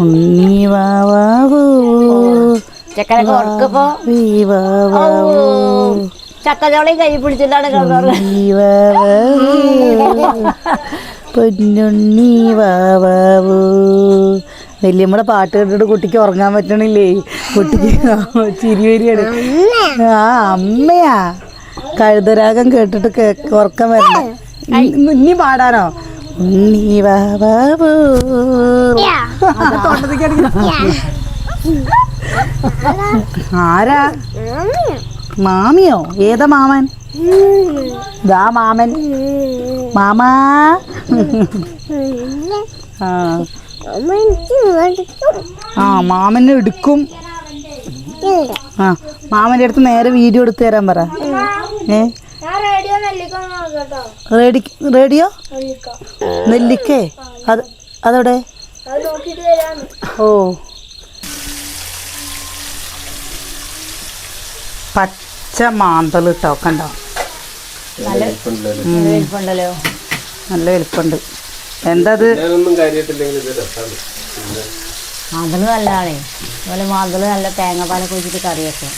ഉണ്ണി വാവാവൂ ചെക്കനൊക്കെ ഉറക്കപ്പോ വാവാവൂ കൈ പിടിച്ചിട്ടാണ് ഉണ്ണി വാവാവൂ പൊന്നുണ്ണി വാവാവൂ വല്യമ്മടെ പാട്ട് കേട്ടിട്ട് കുട്ടിക്ക് ഉറങ്ങാൻ പറ്റണില്ലേ? കുട്ടിക്ക് ചിരി വരികയാണ്. ആ അമ്മയാ. കഴുതരാഗം കേട്ടിട്ട് കേ- ഉറക്കം വരണേ ഇനി പാടാനോ? ഉണ്ണി. ആരാ? മാമിയോ? ഏതാ മാമൻ? ദാ മാമൻ. മാമാ. ആ. മാമന് മാമനെ എടുക്കും. ആ മാമന്റെ അടുത്ത് നേരെ വീഡിയോ എടുത്തു തരാൻ പറ. ഏ? റേഡി റേഡിയോ? നെല്ലിക്കേ. അത് അതവിടെ? ഓ. പച്ച മാന്തൽ ഇട്ടോ കണ്ടോ? നല്ല വലിപ്പുണ്ട് നല്ല വലിപ്പമുണ്ട് എന്താ അത് ഞാനൊന്നും കാര്യമായിട്ടില്ലെങ്കിൽ ഇത് രസമാണ് മാന്തൾ നല്ലതാണേ. അതുപോലെ മാന്തൽ നല്ല തേങ്ങാപ്പാലൊക്കെ വെച്ചിട്ട് കറിയൊക്കെ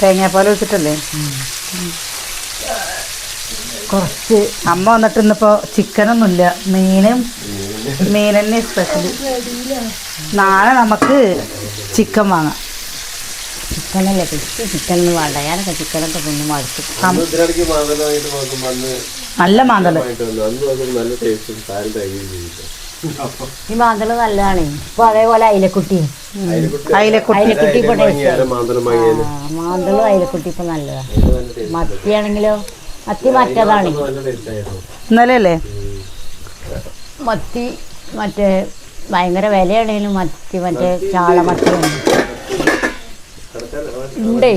തേങ്ങാപ്പാൽ വെച്ചിട്ടല്ലേ കുറച്ച് അമ്മ വന്നിട്ട് ഇന്നിപ്പോ ചിക്കനൊന്നുമില്ല. മീനും മീൻ തന്നെ സ്പെഷ്യൽ നാളെ നമുക്ക് ചിക്കൻ വാങ്ങാം. ചിക്കനല്ലേ കിട്ടി ചിക്കനൊന്നും വേണ്ട. ഞാനൊക്കെ ചിക്കനൊക്കെ തിന്ന് മടുത്തു. നല്ല ചെയ്തിട്ട് ഈ മാന്തൾ നല്ലതാണ്. ഇപ്പൊ അതേപോലെ അയിലക്കുട്ടി. അയിലക്കുട്ടി. ഇപ്പൊ മാന്തളും അയിലക്കുട്ടി ഇപ്പൊ നല്ലതാ. മത്തിയാണെങ്കിലോ? മത്തി മറ്റേതാണ് നല്ല ടേസ്റ്റ് ആയിരുന്നു ഇന്നലെ അല്ലേ മത്തി മറ്റേ ഭയങ്കര വിലയാണെങ്കിലും മത്തി മറ്റേ ചാളമത്തിയാണ് ഉണ്ടേ.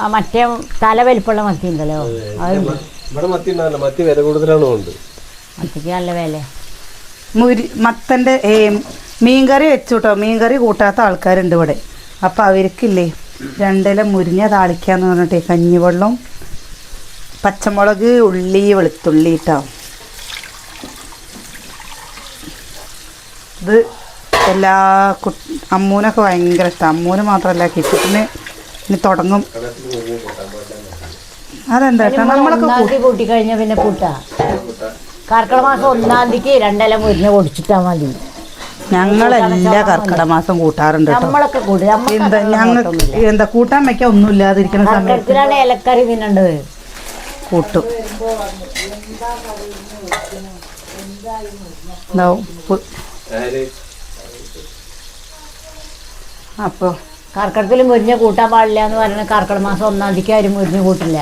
ആ മറ്റേ തല വലിപ്പുള്ള മത്തി ഉണ്ടല്ലോ. അതുണ്ട്. ഇവിടെ മത്തി ഉണ്ടാവില്ല. മത്തി വില കൂടുതലാണ് ഉണ്ട്? മത്തിക്ക് നല്ല വില. മുരി മത്തന്റെ ഏ മീൻകറി വെച്ചു കേട്ടോ മീൻകറി കൂട്ടാത്ത ആൾക്കാരുണ്ട് ഇവിടെ. അപ്പം അവർക്കില്ലേ രണ്ടില മുരിഞ്ഞ താളിക്കാന്ന് പറഞ്ഞിട്ടേ കഞ്ഞിവെള്ളം പച്ചമുളക് ഉള്ളി വെളുത്തുള്ളി കേട്ടോ ഇത് എല്ലാ കു അമ്മൂനൊക്കെ ഭയങ്കര ഇഷ്ടമാണ് അമ്മൂന് മാത്രമല്ല കിച്ചിന് ഇനി തുടങ്ങും. അതെന്താ കേട്ടോ നമ്മളൊക്കെ കൂട്ടി കഴിഞ്ഞാൽ പിന്നെ കൂട്ടാ കർക്കിടക മാസം ഒന്നാം തീയതിക്ക് രണ്ടില മുരിഞ്ഞ പൊടിച്ചിട്ടാ മതി. ഞങ്ങളെല്ലാ കർക്കിടക മാസം കൂട്ടാറുണ്ട് നമ്മളൊക്കെ കൂട്ടി. എന്താ ഞങ്ങൾ എന്താ കൂട്ടാൻ വെക്കാൻ ഒന്നും ഇല്ലാതിരിക്കുന്ന സമയത്ത് ഇലക്കറി തിന്നേണ്ടത്. കൂട്ടും. ഉപ്പ്. അപ്പോൾ കർക്കിടത്തിൽ മുരിഞ്ഞ കൂട്ടാൻ പാടില്ല എന്ന് പറയുന്നത് കർക്കിടക മാസം ഒന്നാം തീയതിക്ക് ആരും മുരിഞ്ഞ് കൂട്ടില്ല.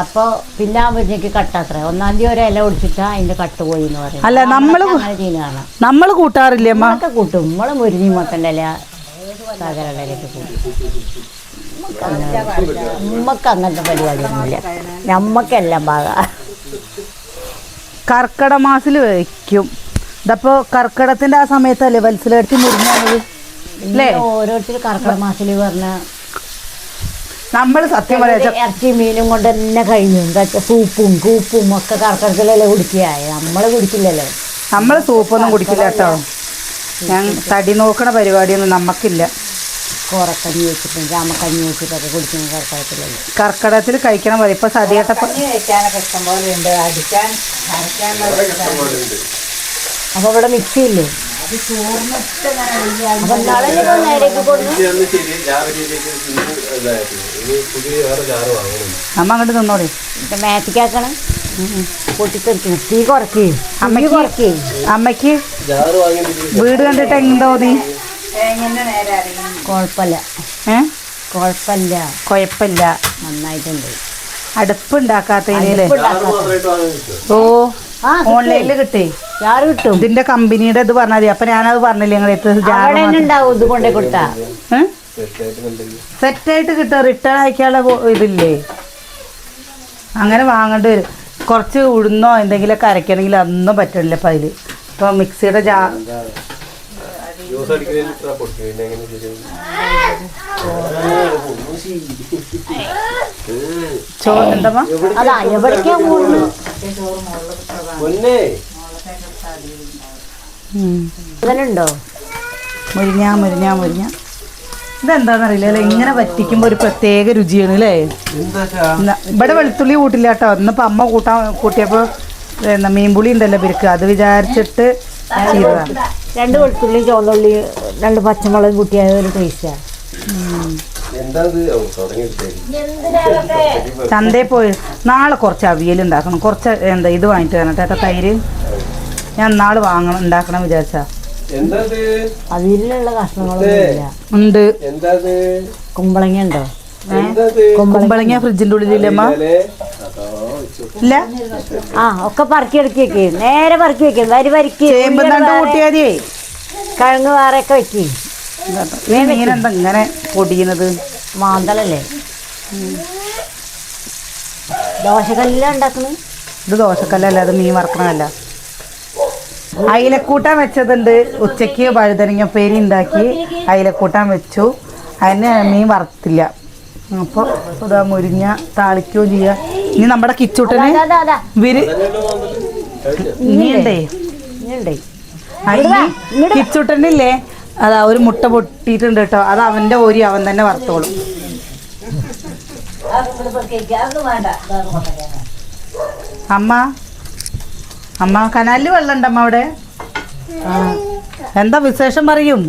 അപ്പോൾ പിന്നെ ആ മുരിഞ്ഞയ്ക്ക് കട്ടത്ര ഒന്നാം തീയതി ഒരു ഇല ഒടിച്ചിട്ടാ അതിന്റെ കട്ട് പോയി എന്ന് പറയും അല്ല ചെയ്യുന്നതാണ് നമ്മൾ കൂട്ടാറില്ലേ കൂട്ടും. നമ്മൾ മുരിഞ്ഞി മൊത്തം ഇല ഇലയൊക്കെ കൂട്ടും. നമ്മക്ക് അങ്ങനത്തെ പരിപാടിയൊന്നുമില്ല. നമ്മക്കെല്ലാം ഭാഗ കർക്കിട മാസിൽ വയ്ക്കും. ഇതപ്പോ കർക്കിടത്തിന്റെ ആ സമയത്തല്ലേ വത്സലെടുത്ത് മുറിഞ്ഞത് അല്ലേ? ഓരോരുത്തർ കർക്കിട മാസിൽ പറഞ്ഞ നമ്മൾ സത്യം പറയാ ഇറച്ചി മീനും കൊണ്ട് തന്നെ കഴിഞ്ഞു. എന്താ സൂപ്പും കൂപ്പും ഒക്കെ കർക്കിടത്തിലല്ലേ കുടിക്കുക നമ്മൾ കുടിക്കില്ലല്ലോ. നമ്മൾ സൂപ്പൊന്നും കുടിക്കില്ല കേട്ടോ. ഞാൻ തടി നോക്കണ പരിപാടിയൊന്നും നമുക്കില്ല കോറക്കഞ്ഞി വെച്ചിട്ടും ജാമക്കഞ്ഞി വെച്ചിട്ടൊക്കെ കുടിക്കുന്ന കർക്കിടത്തിലല്ലേ കർക്കടത്തിൽ കഴിക്കണം പോലെ ഇപ്പൊ സതിയേട്ട അപ്പൊ ഇഷ്ടംപോലെ ഉണ്ട് അടിക്കാൻ അപ്പൊ ഇവിടെ മിക്സി ഇല്ലേ? അമ്മ അങ്ങോട്ട് നിന്നോളി. മേത്തിക്കാക്കണം പൊട്ടിത്തെറിക്കണം തീ കുറയ്ക്ക് അമ്മ അമ്മയ്ക്ക് കുറയ്ക്ക് അമ്മയ്ക്ക് വീട് കണ്ടിട്ട് എന്തോ നീ കുഴപ്പമില്ല. ഏ? കുഴപ്പമില്ല. കുഴപ്പമില്ല. നന്നായിട്ടുണ്ട്. ജാറ് വാങ്ങാൻ ഓ ഓൺലൈനിൽ കിട്ടി. യാറ് കിട്ടും. ഇതിന്റെ കമ്പനിയുടെ ഇത് പറഞ്ഞാൽ മതി. അപ്പൊ ഞാനത് പറഞ്ഞില്ല ഞങ്ങൾ ഇത് കൊണ്ടേ കൊടുത്താ. സെറ്റായിട്ട് കിട്ടുക റിട്ടേൺ അയക്കാനുള്ള ഇതില്ലേ? അങ്ങനെ വാങ്ങേണ്ടി വരും. കുറച്ച് ഉഴുന്നോ എന്തെങ്കിലുമൊക്കെ അരയ്ക്കണമെങ്കിൽ അതൊന്നും പറ്റില്ല അപ്പം അതിൽ ഇപ്പോൾ മിക്സിയുടെ ജാ ജ്യൂസ് അടിക്കുന്നതിൽ ഇത്ര പൊട്ടി. പിന്നെ എങ്ങനെ ശരിയാവും ചോ എന്താ അതാ എവിടേക്കാ പോകുന്നത് പൊന്നേ. ഇതിലുണ്ടോ മുരിഞ്ഞ മുരിഞ്ഞ മുരിഞ്ഞ ഇതെന്താന്നറിയില്ല ഇങ്ങനെ വറ്റിക്കുമ്പോ ഒരു പ്രത്യേക രുചിയാണ് അല്ലേ? ഇവിടെ വെളുത്തുള്ളി കൂട്ടില്ല കേട്ടോ ഇന്നിപ്പോ അമ്മ കൂട്ടാൻ കൂട്ടിയപ്പോ എന്താ മീൻപുളി ഉണ്ടല്ലോ ഇവർക്ക് അത് വിചാരിച്ചിട്ട് ചെയ്തതാണ്. രണ്ട് വെളുത്തുള്ളി ചുവന്നുള്ളി രണ്ട് പച്ചമുളകും കൂട്ടിയായ ഒരു ടേസ്റ്റാണ് ചന്തയിൽ പോയി നാളെ കുറച്ച് അവിയൽ ഉണ്ടാക്കണം. കുറച്ച് എന്താ ഇത് വാങ്ങിട്ട് വരണം. ചേട്ടാ തൈര്. ഞാൻ നാളെ വാങ്ങണം ഉണ്ടാക്കണം വിചാരിച്ചാ. എന്താ ഇത് അതിലുള്ള കഷ്ണങ്ങളൊന്നും ഇല്ല. ഉണ്ട്. എന്താ ഇത് കുമ്പളങ്ങ ഉണ്ടോ? എന്താ ഇത് കുമ്പളങ്ങ ഫ്രിഡ്ജിന്റെ ഉള്ളിലില്ലമ്മ. ഇല്ല? ആ ഒക്കെ പറക്കി എടുക്കി വെക്ക് നേരെ പറക്കി വെക്കും. വരി വരിക്ക്. ചേമ്പ് കിഴങ്ങ് വേറെയൊക്കെ വെക്കി. ഇങ്ങനെ പൊടിയുന്നത് മാന്തളല്ലേ? ദോശക്കല്ലിലാണ് ഉണ്ടാക്കണത്? ഇത് ദോശക്കല്ലല്ല അത് മീൻ വറക്കണമല്ല അയിലക്കൂട്ടാൻ വെച്ചതുണ്ട്. ഉച്ചയ്ക്ക് വഴുതനങ്ങ പേരി ഉണ്ടാക്കി അയിലക്കൂട്ടാൻ വെച്ചു. അതിന് മീൻ വറുത്തില്ല. അപ്പോൾ ഇതാ മുരിഞ്ഞ താളിക്കുകയും ചെയ്യുക ഇനി നമ്മുടെ കിച്ചൂട്ടന്. കഴിച്ചോ? ഇനിയുണ്ടേ? കിച്ചൂട്ടനില്ലേ? അതാ ഒരു മുട്ട പൊട്ടിയിട്ടുണ്ട് കേട്ടോ. അത് അവന്റെ ഓരി അവൻ തന്നെ വറുത്തോളും. അമ്മ അമ്മ കനാലിൽ വെള്ളം ഉണ്ടമ്മ അവിടെ എന്താ വിശേഷം പറയും?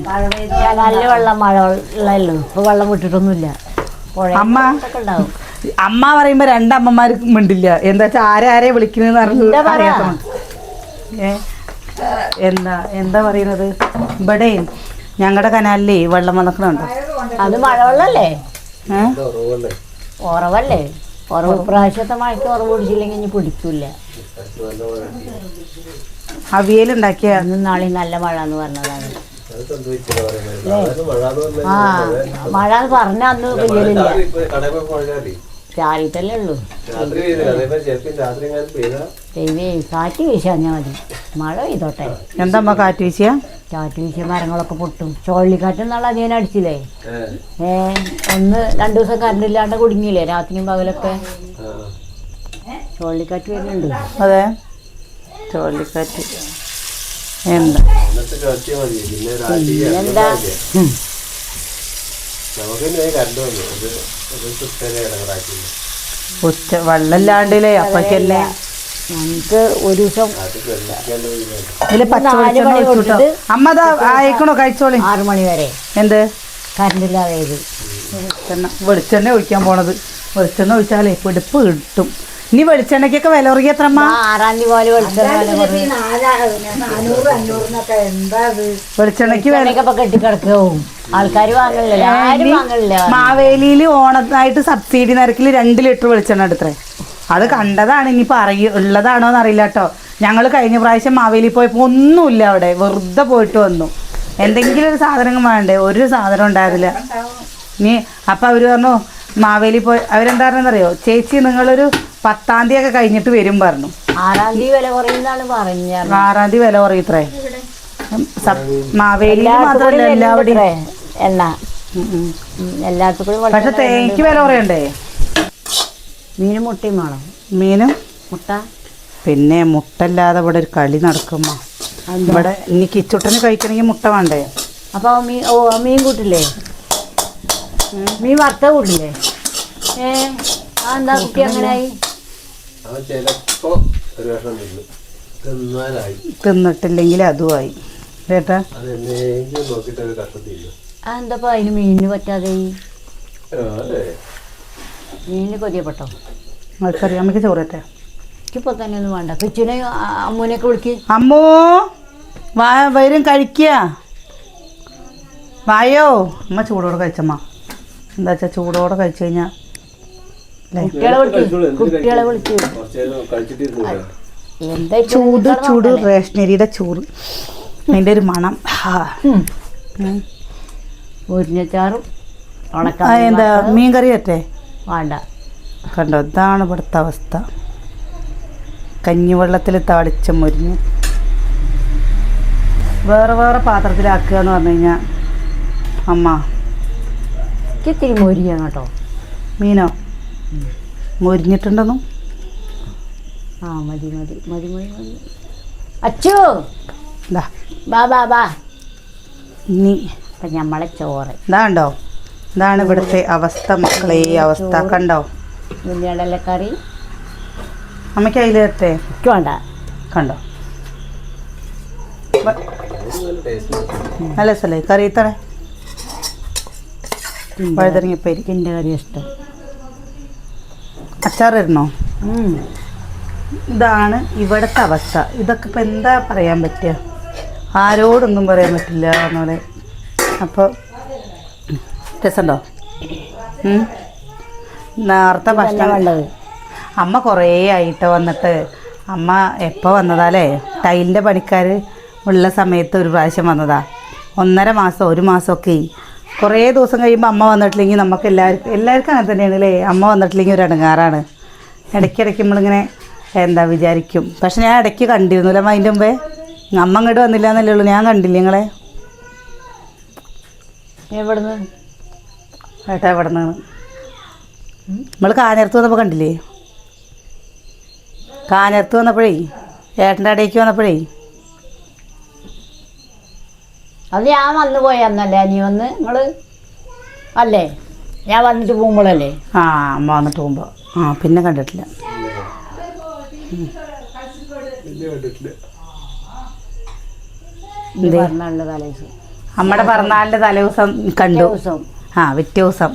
നല്ല വെള്ളം മഴ വെള്ളമല്ലോ ഇപ്പൊ വെള്ളം വിട്ടിട്ടൊന്നുമില്ല. അമ്മ. അമ്മ പറയുമ്പോ രണ്ടമ്മമാർ മിണ്ടില്ല. എന്താ വെച്ചാ ആരെ ആരെ വിളിക്കുന്നതെന്ന്? ഏ? എന്താ എന്താ പറയുന്നത്? ഇവിടെ ഞങ്ങളുടെ കനാലിലേ വെള്ളം വന്നിക്കണുണ്ടോ. അത് മഴ വെള്ളല്ലേ ഏ? ഇത് ഉറവല്ലേ? ഉറവ് പ്രാവശ്യത്തെ മഴയ്ക്ക് ഉറവ് പിടിച്ചില്ലെങ്കിൽ ഇനി പിടിക്കൂല നല്ല അവിയലുണ്ടാക്കിയ നാളെ നല്ല മഴ എന്ന് പറഞ്ഞതാണ് ആ മഴ പറഞ്ഞ അന്ന് പെയ്യലില്ല ചാറിയിട്ടല്ലേ ഉള്ളൂ. ദൈവേ കാറ്റ് വീശാഞ്ഞാൽ മതി മഴ പെയ്തോട്ടെ. എന്താ അമ്മ കാറ്റ് വീശിയ? കാറ്റ് വീശിയ മരങ്ങളൊക്കെ പൊട്ടും. ചുഴലിക്കാറ്റ് നാളെ അധികം അടിച്ചില്ലേ? ഏ, ഒന്ന് രണ്ടു ദിവസം കറണ്ട് ഇല്ലാണ്ട് കുടുങ്ങിയില്ലേ? രാത്രിയും പകലൊക്കെ. ചുഴലിക്കാറ്റ് വരുന്നുണ്ട്. അതെ. ചുഴലിക്കാറ്റ് എന്താ? എന്നിട്ട് ഉച്ച വെള്ളമില്ലാണ്ടില്ലേ? അപ്പക്കല്ലേ നമുക്ക് ഒരു ദിവസം. ഇതിൽ ഒഴിച്ചുട്ടോ അമ്മ അതാ അയക്കണോ കഴിച്ചോളി. ആറു മണി വരെ. എന്ത്? കറണ്ടില്ലാതെ വെളിച്ചെണ്ണ. ഒഴിക്കാൻ പോണത്. വെളിച്ചെണ്ണ ഒഴിച്ചാലേ പിടിപ്പ് കിട്ടും. ഇനി വെളിച്ചെണ്ണയ്ക്കൊക്കെ വില ഉറങ്ങി എത്ര ആറാം തീയതി പോലെ. വെളിച്ചെണ്ണയ്ക്ക് കെട്ടിക്കിടക്കും ആൾക്കാർ വാങ്ങണില്ല ആരും വാങ്ങണില്ല മാവേലിയിൽ ഓണത്തിനായിട്ട് സബ്സിഡി നിരക്കിൽ രണ്ട് ലിറ്റർ വെളിച്ചെണ്ണ എടുത്തേ. അത് കണ്ടതാണ് ഇനി പറയ ഉള്ളതാണോ എന്നറിയില്ല കേട്ടോ. ഞങ്ങൾ കഴിഞ്ഞ പ്രാവശ്യം മാവേലി പോയപ്പോൾ ഒന്നുമില്ല അവിടെ. വെറുതെ പോയിട്ട് വന്നു. എന്തെങ്കിലും ഒരു സാധനം വേണ്ടേ? ഒരു സാധനം ഉണ്ടായിരുന്നില്ല. ഇനി അപ്പം അവർ പറഞ്ഞു മാവേലി പോയി അവരെന്താ പറഞ്ഞറിയോ ചേച്ചി നിങ്ങളൊരു പത്താം തീയതി ഒക്കെ കഴിഞ്ഞിട്ട് വരും പറഞ്ഞു. ആറാം തീയതി വില കുറയുന്നാണ് പറഞ്ഞത് ആറാം തീയതി വില കുറയത്രേ? മാവേലി മാത്രമല്ല എല്ലാവിടെയും. എണ്ണ. ഉം, ഉം. ഉം, എല്ലായിടത്തും കൂടി പക്ഷെ തേങ്ങയ്ക്ക് വില കുറയണ്ടേ? മീനും മുട്ടയും വേണം. മീനും? മുട്ട? പിന്നെ മുട്ടല്ലാതെ ഇവിടെ ഒരു കളി നടക്കുമ്പോ ഇവിടെ ഇനി കിച്ചുട്ടന് കഴിക്കണമെങ്കിൽ മുട്ട വേണ്ടേ? അപ്പൊ മീൻ ഓ മീൻ കൂട്ടില്ലേ? മീൻ വറുത്ത കൂട്ടില്ലേ? ഏ ആ എന്താ കുട്ടി അങ്ങനെയായി അവൻ ചിലപ്പോ ഒരു വർഷം നിന്നു തിന്നാലായി തിന്നിട്ടില്ലെങ്കിൽ അതുമായി. കേട്ടാ അത് എന്നെങ്കിലും നോക്കിയിട്ട് ഒരു കഷ്ടം തിന്നു. ആ അതിന് മീനിന് പറ്റാതെ? മീനിന് കൊതിയപ്പെട്ടോ അവർക്കറിയാം. നമുക്ക് ചോറട്ടെ എനിക്കിപ്പോ തന്നെ ഒന്നും വേണ്ട. കൊച്ചിനെ അമ്മൂനെയൊക്കെ വിളിക്ക്. അമ്മോ വാ വരും കഴിക്കുക വായോ അമ്മ ചൂടോടെ കഴിച്ചമ്മ. എന്താ വെച്ചാ ചൂടോടെ കഴിച്ചു കഴിഞ്ഞാൽ എന്താ ചൂട് ചൂട് റേഷനരിയുടെ ചൂട്. അതിന്റെ ഒരു മണം. മുരിഞ്ഞച്ചാറും എന്താ മീൻ കറി പറ്റേ? വേണ്ട. കണ്ടോ ഇതാണ് ഇവിടുത്തെ അവസ്ഥ. കഞ്ഞിവെള്ളത്തിൽ തളിച്ച മുരിഞ്ഞ് വേറെ വേറെ പാത്രത്തിലാക്കുക എന്ന് പറഞ്ഞു കഴിഞ്ഞാൽ അമ്മ. എനിക്ക് ഇത്തിരി മുരിയാണ് കേട്ടോ. മീനോ? മുരിഞ്ഞിട്ടുണ്ടെന്നും. ആ മതി മതി മതി മതി മതി. അച്ചു! ബാ ബാ ബാ ഇനി ഇപ്പം നമ്മളെ ചോറ്. ഇതാണ്ടോ? ഇതാണ് ഇവിടുത്തെ അവസ്ഥ മക്കളെ ഈ അവസ്ഥ. കണ്ടോ? കറി അമ്മയ്ക്ക് അതിൽ തരട്ടെ വേണ്ട. കണ്ടോ? നല്ല സ്ഥലേ കറി തണേ വഴുതരങ്ങിപ്പേരി എന്റെ കറി ഇഷ്ടം. ഉം. ഇതാണ് ഇവിടുത്തെ അവസ്ഥ. ഇതൊക്കെ ഇപ്പം എന്താ പറയാൻ പറ്റുക? ആരോടൊന്നും പറയാൻ പറ്റില്ല എന്നോലെ അപ്പോൾ രസമുണ്ടോ? നേരത്തെ ഭക്ഷണം അമ്മ കുറേ ആയിട്ട് വന്നിട്ട്. അമ്മ എപ്പോൾ വന്നതാലേ? ടൈലിന്റെ പണിക്കാർ ഉള്ള സമയത്ത് ഒരു പ്രാവശ്യം വന്നതാ. ഒന്നര മാസം ഒരു മാസമൊക്കെ. കുറേ ദിവസം കഴിയുമ്പോൾ അമ്മ വന്നിട്ടില്ലെങ്കിൽ നമുക്ക് എല്ലാവർക്കും എല്ലാവർക്കും അങ്ങനെ തന്നെയാണ് അല്ലേ അമ്മ വന്നിട്ടില്ലെങ്കിൽ ഒരു ഇടങ്ങാറാണ് ഇടയ്ക്കിടയ്ക്ക് നമ്മളിങ്ങനെ എന്താ വിചാരിക്കും. പക്ഷെ ഞാൻ ഇടയ്ക്ക് കണ്ടിരുന്നില്ല അതിന്റെ മുമ്പേ? അമ്മ അങ്ങോട്ട് വന്നില്ല എന്നല്ലേ ഉള്ളൂ. ഞാൻ കണ്ടില്ല നിങ്ങളെ? എവിടുന്ന്? ഏട്ടാ എവിടെ നിന്നാണ് നമ്മൾ കാഞ്ഞിരത്ത് വന്നപ്പോൾ കണ്ടില്ലേ? കാഞ്ഞിരത്ത് വന്നപ്പോഴേ ഏട്ടന്റെ അടയ്ക്ക് വന്നപ്പോഴേ? അത് ഞാൻ വന്നു പോയി അന്നല്ലേ നീ വന്ന് നിങ്ങൾ അല്ലേ? ഞാൻ വന്നിട്ട് പോകുമ്പോഴല്ലേ? ആ അമ്മ വന്നിട്ട് പോകുമ്പോൾ ആ പിന്നെ കണ്ടിട്ടില്ല. അമ്മയുടെ പിറന്നാളിന്റെ തലേദിവസം കണ്ടു. ദിവസം ആ പിറ്റേ ദിവസം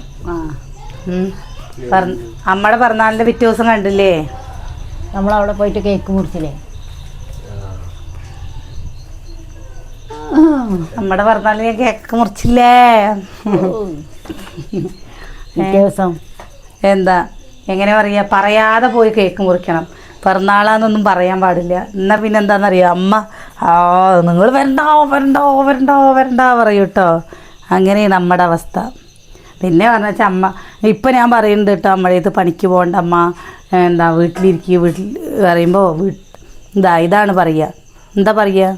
അമ്മയുടെ പിറന്നാളിന്റെ പിറ്റേ ദിവസം കണ്ടില്ലേ? നമ്മളവിടെ പോയിട്ട് കേക്ക് മുറിച്ചില്ലേ? അമ്മയുടെ പറഞ്ഞാൽ ഞാൻ കേക്ക് മുറിച്ചില്ലേ? ദിവസം എന്താ? എങ്ങനെ പറയാ? പറയാതെ പോയി കേക്ക് മുറിക്കണം. പിറന്നാളാന്നൊന്നും പറയാൻ പാടില്ല. എന്നാ പിന്നെ എന്താണെന്നറിയോ അമ്മ ആ നിങ്ങൾ വരണ്ടോ വരണ്ടോ വരണ്ടോ വരണ്ടോ പറയൂ കേട്ടോ. അങ്ങനെയാണ് നമ്മുടെ അവസ്ഥ. പിന്നെ പറഞ്ഞ വെച്ചാൽ അമ്മ ഇപ്പം ഞാൻ പറയുന്നുണ്ട് കേട്ടോ അമ്മയുടെ അടുത്ത് പണിക്ക് പോകണ്ട അമ്മ. എന്താ വീട്ടിലിരിക്കുക വീട്ടിൽ പറയുമ്പോൾ വീ ഇതാ ഇതാണ് പറയുക എന്താ പറയുക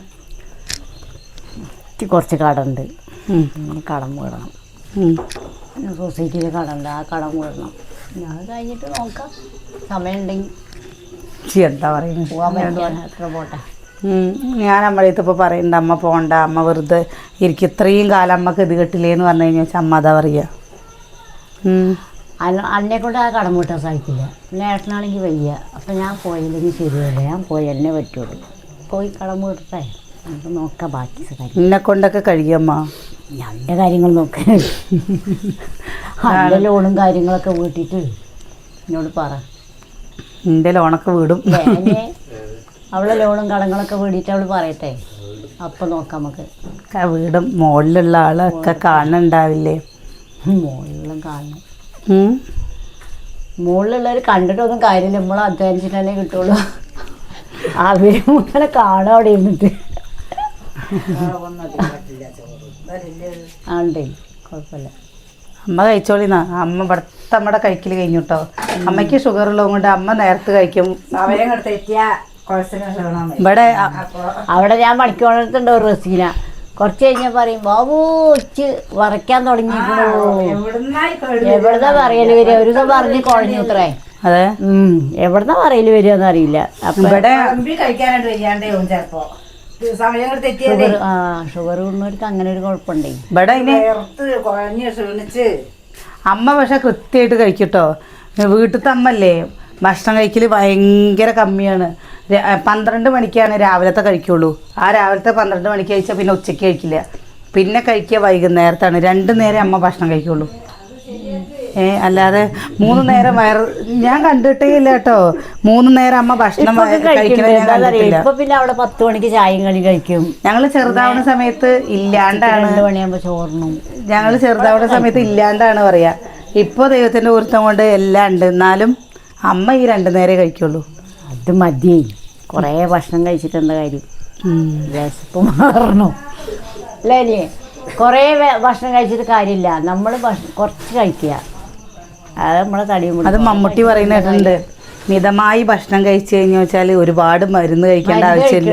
കുറച്ച് കടമുണ്ട് കടം വീടണം. സൊസൈറ്റിയിൽ കടമുണ്ട് ആ കടം വീടണം. ഞാൻ കഴിഞ്ഞിട്ട് നോക്കാം. സമയമുണ്ടെങ്കിൽ എന്താ പറയുന്നത് പോകാൻ എത്ര പോട്ടെ. ഞാൻ നമ്മുടെ അടുത്ത് ഇപ്പോൾ പറയുന്നുണ്ട് അമ്മ പോകണ്ട അമ്മ വെറുതെ ഇരിക്കും. ഇത്രയും കാലം അമ്മയ്ക്ക് ഇത് കിട്ടില്ലേ എന്ന് പറഞ്ഞു കഴിഞ്ഞാൽ അമ്മ അതാ പറയുക. അന്ന- കൊണ്ട് ആ കടം വീട്ടാൻ സാധിക്കില്ല. പിന്നെ ഏട്ടനാണെങ്കിൽ വയ്യ. അപ്പം ഞാൻ പോയില്ലെങ്കിൽ ശരിയല്ല. ഞാൻ പോയി എന്നെ പറ്റുള്ളൂ. പോയി കടം വീട്ടട്ടെ. നമുക്ക് നോക്കാം ബാക്കി കാര്യം. എന്നെ കൊണ്ടൊക്കെ കഴിയമ്മ ഞങ്ങളുടെ കാര്യങ്ങൾ അതിന്റെ ലോണും കാര്യങ്ങളൊക്കെ വീട്ടിട്ട് എന്നോട് പറ. എന്റെ ലോണൊക്കെ വീടും. അവളെ ലോണും കടങ്ങളൊക്കെ വീടിയിട്ട് അവൾ പറയട്ടെ? അപ്പൊ നോക്കാം നമുക്ക്. വീടും മുകളിലുള്ള ആളൊക്കെ കാണുന്നുണ്ടാവില്ലേ? മുകളിലും കാണണം. മുകളിലുള്ളവർ കണ്ടിട്ടൊന്നും കാര്യമില്ല. നമ്മൾ അധ്വാനിച്ചിട്ട് തന്നെ കിട്ടുള്ളൂ അവരും ഇങ്ങനെ കാണും അവിടെ ഇരുന്നിട്ട്. ആണ്ടേ കുഴപ്പമില്ല. അമ്മ കഴിച്ചോളിന്നാ. അമ്മ ഇവിടുത്തെ അമ്മയുടെ കഴിക്കൽ കഴിഞ്ഞു കേട്ടോ അമ്മയ്ക്ക് ഷുഗർ ഉള്ളത് കൊണ്ട് അമ്മ നേരത്തെ കഴിക്കും. ഇവിടെ അവിടെ ഞാൻ പണിക്കോണ്ടിട്ടുണ്ട് ഒരു റസീന. കുറച്ച് കഴിഞ്ഞാൽ പറയും ബാബു ഉച്ച് വരയ്ക്കാൻ തുടങ്ങിയിട്ടുള്ളൂ എവിടുന്നാ പറയൽ വരിക? ഒരു ദിവസം പറഞ്ഞ് കുഴഞ്ഞു ഇത്രേ അതെ? ഉം എവിടുന്നാ പറയൽ വരിക എന്നറിയില്ല. അപ്പൊ ഇവിടെ കഴിക്കാനായിട്ട് വരികയാണ്ടേ ചിലപ്പോ. സമയങ്ങൾ തെറ്റിയത് ഷുഗർ ആ ഷുഗർ ഉള്ളവർക്ക് അങ്ങനെ ഒരു കുഴപ്പമുണ്ടേ. ഇവിടെ അതിന് ചേർത്ത് കുഴഞ്ഞ് ക്ഷീണിച്ച്. അമ്മ പക്ഷെ കൃത്യമായിട്ട് കഴിക്കട്ടോ. വീട്ടിലത്തെ അമ്മല്ലേ ഭക്ഷണം കഴിക്കൽ ഭയങ്കര കമ്മിയാണ്. ര- പന്ത്രണ്ട് മണിക്കാണ് രാവിലത്തെ കഴിക്കുള്ളൂ. ആ രാവിലത്തെ പന്ത്രണ്ട് മണിക്ക് കഴിച്ചാൽ പിന്നെ ഉച്ചയ്ക്ക് കഴിക്കില്ല. പിന്നെ കഴിക്കുക വൈകുന്നേരത്താണ്. രണ്ട് നേരം അമ്മ ഭക്ഷണം കഴിക്കുള്ളൂ. ഏ അല്ലാതെ മൂന്ന് നേരം വയറ് ഞാൻ കണ്ടിട്ടേ ഇല്ല കേട്ടോ. മൂന്ന് നേരം അമ്മ ഭക്ഷണം? കണ്ടിട്ടില്ല. ഇപ്പൊ പിന്നെ അവിടെ പത്ത് മണിക്ക് ചായയും കളി കഴിക്കും. ഞങ്ങൾ ചെറുതാവുന്ന സമയത്ത് ഇല്ലാണ്ടാണ്. മണിയാകുമ്പോ ചോറിനും. ഞങ്ങൾ ചെറുതാവുന്ന സമയത്ത് ഇല്ലാണ്ടാണ് പറയാ. ഇപ്പൊ ദൈവത്തിന്റെ ഊർത്തം കൊണ്ട് എല്ലാം ഉണ്ട്. എന്നാലും അമ്മ ഈ രണ്ടു നേരേ കഴിക്കുള്ളൂ. അത് മതി. കുറേ ഭക്ഷണം കഴിച്ചിട്ടുണ്ട് കാര്യം? വിശപ്പ് മാറണോ. അല്ലേ കൊറേ ഭക്ഷണം കഴിച്ചിട്ട് കാര്യമില്ല. നമ്മൾ കുറച്ച് കഴിക്കുക. അത് നമ്മളെ തടിയും അത് മമ്മൂട്ടി പറയുന്ന കേട്ടിട്ടുണ്ട്. മിതമായി ഭക്ഷണം കഴിച്ചു കഴിഞ്ഞു വെച്ചാൽ ഒരുപാട് മരുന്ന് കഴിക്കേണ്ട ആവശ്യമില്ല.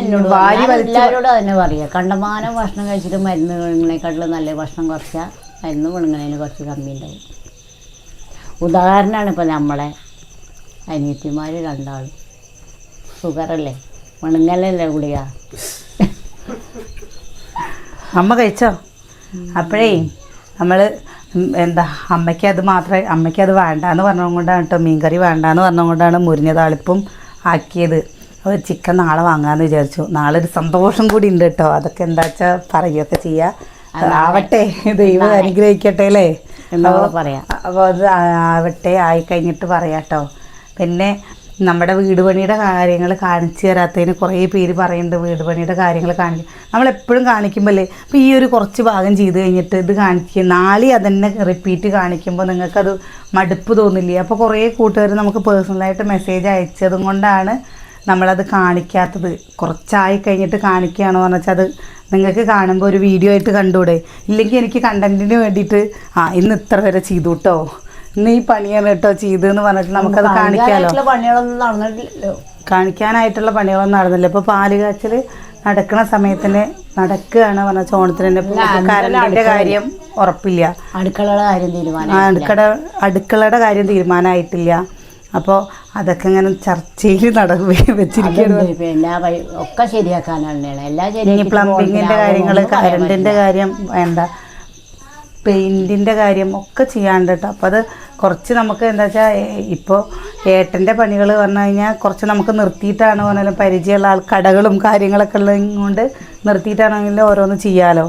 എന്നോട് വാരി ഞാൻ വലിച്ച് എല്ലാവരോടും അതന്നെ പറയാ. കണ്ടമാനം ഭക്ഷണം കഴിച്ചിട്ട് മരുന്ന് വിഴുങ്ങണേക്കാട്ടിലും നല്ല ഭക്ഷണം കുറച്ചാൽ മരുന്ന് വിഴുങ്ങണതിന് കുറച്ച് കമ്മി ഉണ്ടാവും ഉദാഹരണമാണ് ഇപ്പം നമ്മളെ അനിയത്തിമാർ രണ്ടാളും. ഷുഗറല്ലേ? വിഴുങ്ങലല്ലേ ഗുളിക? അമ്മ കഴിച്ചോ? അപ്പോഴേ നമ്മൾ എന്താ അമ്മയ്ക്ക് അത് മാത്രമേ അമ്മയ്ക്ക് അത് വേണ്ട എന്ന് പറഞ്ഞുകൊണ്ടാണ് കേട്ടോ മീൻകറി വേണ്ട എന്ന് പറഞ്ഞുകൊണ്ടാണ് മുരിഞ്ഞ താളിപ്പും ആക്കിയത്. ഒരു ചിക്കൻ നാളെ വാങ്ങാമെന്ന് വിചാരിച്ചു. നാളെ ഒരു സന്തോഷം കൂടി ഉണ്ട് കേട്ടോ അതൊക്കെ എന്താ വെച്ചാൽ പറയുകയൊക്കെ ചെയ്യുക ആവട്ടെ ദൈവം അനുഗ്രഹിക്കട്ടെ അല്ലേ? അപ്പോൾ- പറയാം. അപ്പോൾ അത് ആവട്ടെ ആയി കഴിഞ്ഞിട്ട് കേട്ടോ പിന്നെ നമ്മുടെ വീട് പണിയുടെ കാര്യങ്ങൾ കാണിച്ചു തരാത്തതിന് കുറേ പേര് പറയുന്നുണ്ട് വീട് പണിയുടെ കാര്യങ്ങൾ കാണിക്കും നമ്മളെപ്പോഴും കാണിക്കുമ്പോഴല്ലേ അപ്പോൾ ഈ ഒരു കുറച്ച് ഭാഗം ചെയ്ത് കഴിഞ്ഞിട്ട് ഇത് കാണിക്കുക നാളെ അതന്നെ റിപ്പീറ്റ് കാണിക്കുമ്പോൾ നിങ്ങൾക്കത് മടുപ്പ് തോന്നില്ലേ? അപ്പോൾ കുറേ കൂട്ടുകാർ നമുക്ക് പേഴ്സണലായിട്ട് മെസ്സേജ് അയച്ചതും കൊണ്ടാണ് നമ്മളത് കാണിക്കാത്തത്. കുറച്ചായി കഴിഞ്ഞിട്ട് കാണിക്കുകയാണോ എന്ന് വെച്ചാൽ അത് നിങ്ങൾക്ക് കാണുമ്പോൾ ഒരു വീഡിയോ ആയിട്ട് കണ്ടൂടെ ഇല്ലെങ്കിൽ എനിക്ക് കണ്ടന്റിന് വേണ്ടിയിട്ട് ആ ഇന്ന് ഇത്ര വരെ ചെയ്തു കേട്ടോ ഈ പണിയാണ് കേട്ടോ ചെയ്തെന്ന് പറഞ്ഞിട്ട് നമുക്കത് കാണിക്കാനോ കാണിക്കാനായിട്ടുള്ള പണികളൊന്നും നടന്നിട്ടില്ലല്ലോ കാണിക്കാനായിട്ടുള്ള പണികളൊന്നും നടന്നില്ല. ഇപ്പൊ പാൽ കാച്ചൽ നടക്കുന്ന സമയത്തിന് നടക്കുകയാണ് പറഞ്ഞ ചോണത്തിന് തന്നെ. കരണ്ടിന്റെ കാര്യം ഉറപ്പില്ല. അടുക്കളയുടെ കാര്യം തീരുമാനം അടുക്കള അടുക്കളയുടെ കാര്യം തീരുമാനമായിട്ടില്ല അപ്പോൾ അതൊക്കെ ഇങ്ങനെ ചർച്ചയിൽ നട വെച്ചിരിക്കുകയാണ്. അതുണ്ട്. ഇപ്പൊ എല്ലാ ഒക്കെ ശരിയാക്കാനാണ്. എല്ലാ ഇനി പ്ലംബിങ്ങിന്റെ കാര്യങ്ങൾ കരണ്ടിന്റെ കാര്യം വേണ്ട. പെയിന്റിന്റെ കാര്യം ഒക്കെ ചെയ്യാണ്ട് കേട്ടോ അപ്പോൾ അത് കുറച്ച് നമുക്ക് എന്താ വെച്ചാൽ ഇപ്പോൾ ഏട്ടന്റെ പണികൾ പറഞ്ഞു കഴിഞ്ഞാൽ കുറച്ച് നമുക്ക് നിർത്തിയിട്ടാണ് പറഞ്ഞാലും പരിചയമുള്ള ആൾ കടകളും കാര്യങ്ങളൊക്കെ ഉള്ളത് കൊണ്ട് നിർത്തിയിട്ടാണെങ്കിലും ഓരോന്ന് ചെയ്യാമല്ലോ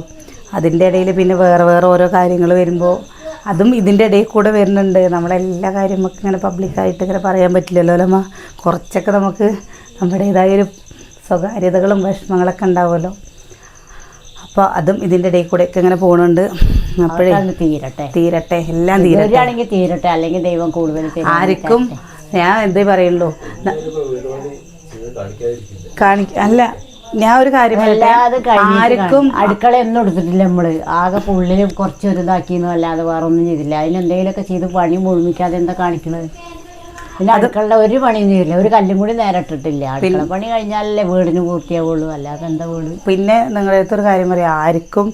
അതിന്റെ ഇടയിൽ പിന്നെ വേറെ വേറെ ഓരോ കാര്യങ്ങൾ വരുമ്പോൾ അതും ഇതിന്റെ ഇടയിൽ കൂടെ വരുന്നുണ്ട്. നമ്മളെല്ലാ കാര്യം നമുക്ക് ഇങ്ങനെ പബ്ലിക്കായിട്ട് ഇങ്ങനെ പറയാൻ പറ്റില്ലല്ലോ അല്ലമ്മ കുറച്ചൊക്കെ നമുക്ക് നമ്മുടേതായൊരു സ്വകാര്യതകളും വിഷമങ്ങളൊക്കെ ഉണ്ടാവുമല്ലോ. അപ്പോൾ അതും ഇതിന്റെ ഇടയിൽ കൂടെയൊക്കെ ഇങ്ങനെ പോകുന്നുണ്ട് അപ്പോഴേ തീരട്ടെ തീരട്ടെ എല്ലാം തീരട്ടെ തീരട്ടെ അല്ലെങ്കിൽ ദൈവം കൂടുതൽ. ആർക്കും ഞാൻ എന്തേ പറയുള്ളൂ കാണിക്ക അല്ല ഞാൻ ഒരു കാര്യം. ആർക്കും. അടുക്കള ഒന്നും എടുത്തിട്ടില്ല നമ്മൾ ആകെ പുള്ളിൽ കുറച്ച് ഒരു ഇതാക്കിയെന്നും അല്ലാതെ വേറെ ഒന്നും ചെയ്തില്ല അതിന് എന്തെങ്കിലുമൊക്കെ ചെയ്ത് പണി മുഴുമിക്കാതെ എന്താ കാണിക്കണത് പിന്നെ അടുക്കള ഒരു പണിയൊന്നും ഇല്ല ഒരു കല്ലും കൂടി നേരിട്ടിട്ടില്ല അടുക്കള പണി കഴിഞ്ഞാലല്ലേ വീടിന് പൂർത്തിയാവുള്ളൂ അല്ലാതെ എന്താ വീട്? പിന്നെ നിങ്ങളുടെ അടുത്തൊരു കാര്യം പറയാം. ആർക്കും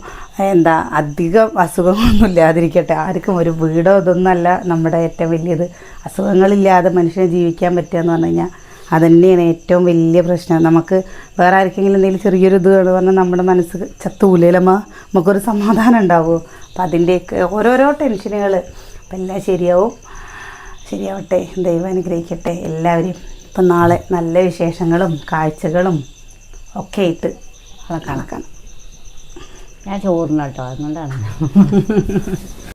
എന്താ അധികം അസുഖങ്ങളൊന്നും ഇല്ലാതിരിക്കട്ടെ. ആർക്കും ഒരു വീടോ ഇതൊന്നല്ല നമ്മുടെ ഏറ്റവും വലിയത്. അസുഖങ്ങളില്ലാതെ മനുഷ്യനെ ജീവിക്കാൻ പറ്റുക എന്ന് പറഞ്ഞു കഴിഞ്ഞാൽ അതന്നെയാണ് ഏറ്റവും വലിയ പ്രശ്നം. നമുക്ക് വേറെ ആർക്കെങ്കിലും എന്തെങ്കിലും ചെറിയൊരു ഇത് എന്ന് പറഞ്ഞാൽ നമ്മുടെ മനസ്സ് ചത്തൂലമ്മ നമുക്കൊരു സമാധാനം ഉണ്ടാവുമോ അപ്പം അതിന്റെയൊക്കെ ഓരോരോ ടെൻഷനുകൾ അപ്പം എല്ലാം ശരിയാവും. ശരിയാവട്ടെ ദൈവം അനുഗ്രഹിക്കട്ടെ. എല്ലാവരെയും ഇപ്പം നാളെ നല്ല വിശേഷങ്ങളും കാഴ്ചകളും ഒക്കെ ആയിട്ട് കണക്കാണ് ഞാൻ ചോറിനട്ടോ അതുകൊണ്ടാണ്.